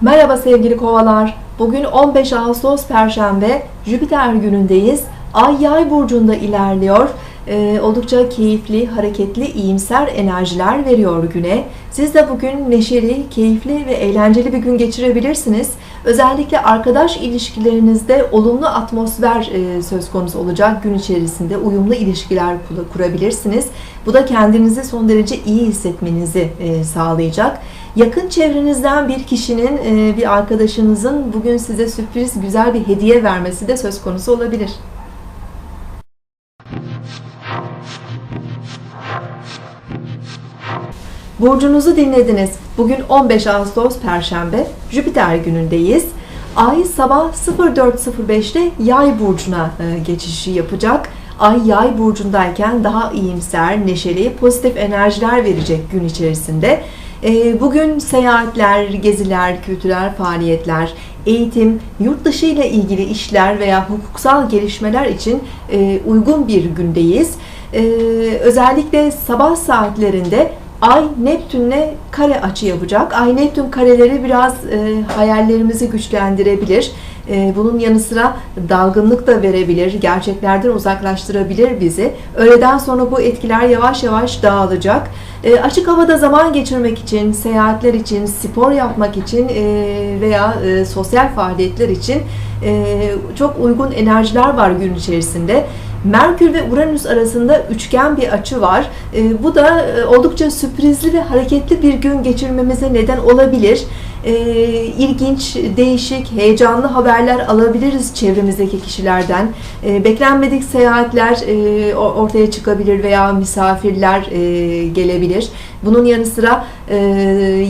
Merhaba sevgili kovalar. Bugün 15 Ağustos Perşembe Jüpiter günündeyiz. Ay yay burcunda ilerliyor. Ee, oldukça keyifli, hareketli, iyimser enerjiler veriyor güne. Siz de bugün neşeli, keyifli ve eğlenceli bir gün geçirebilirsiniz. Özellikle arkadaş ilişkilerinizde olumlu atmosfer e, söz konusu olacak gün içerisinde uyumlu ilişkiler kur- kurabilirsiniz. Bu da kendinizi son derece iyi hissetmenizi e, sağlayacak. Yakın çevrenizden bir kişinin, e, bir arkadaşınızın bugün size sürpriz güzel bir hediye vermesi de söz konusu olabilir. Burcunuzu dinlediniz. Bugün 15 Ağustos Perşembe, Jüpiter günündeyiz. Ay sabah 04.05'te Yay burcuna e, geçişi yapacak. Ay Yay burcundayken daha iyimser, neşeli, pozitif enerjiler verecek gün içerisinde. E, Bugün seyahatler, geziler, kültürel faaliyetler, eğitim, yurt dışı ile ilgili işler veya hukuksal gelişmeler için e, uygun bir gündeyiz. E, Özellikle sabah saatlerinde Ay Neptün'le kare açı yapacak. Ay Neptün kareleri biraz e, hayallerimizi güçlendirebilir. E, bunun yanı sıra dalgınlık da verebilir, gerçeklerden uzaklaştırabilir bizi. Öğleden sonra bu etkiler yavaş yavaş dağılacak. E, açık havada zaman geçirmek için, seyahatler için, spor yapmak için e, veya e, sosyal faaliyetler için e, çok uygun enerjiler var gün içerisinde. Merkür ve Uranüs arasında üçgen bir açı var. E, bu da e, oldukça sürprizli ve hareketli bir gün geçirmemize neden olabilir. E, ilginç, değişik, heyecanlı haberler alabiliriz çevremizdeki kişilerden. E, beklenmedik seyahatler e, ortaya çıkabilir veya misafirler e, gelebilir. Bunun yanı sıra e,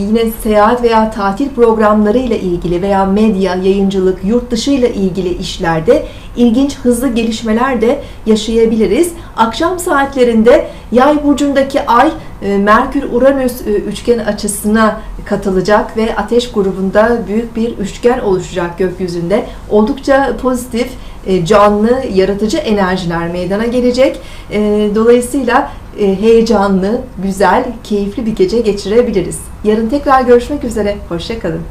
yine seyahat veya tatil programları ile ilgili veya medya, yayıncılık, yurt dışı ile ilgili işlerde ilginç, hızlı gelişmeler de yaşayabiliriz. Akşam saatlerinde Yay burcundaki Ay Merkür-Uranüs e, üçgen açısına katılacak ve Ateş grubunda büyük bir üçgen oluşacak gökyüzünde. Oldukça pozitif, e, canlı, yaratıcı enerjiler meydana gelecek. E, Dolayısıyla heyecanlı, güzel, keyifli bir gece geçirebiliriz. Yarın tekrar görüşmek üzere. Hoşçakalın.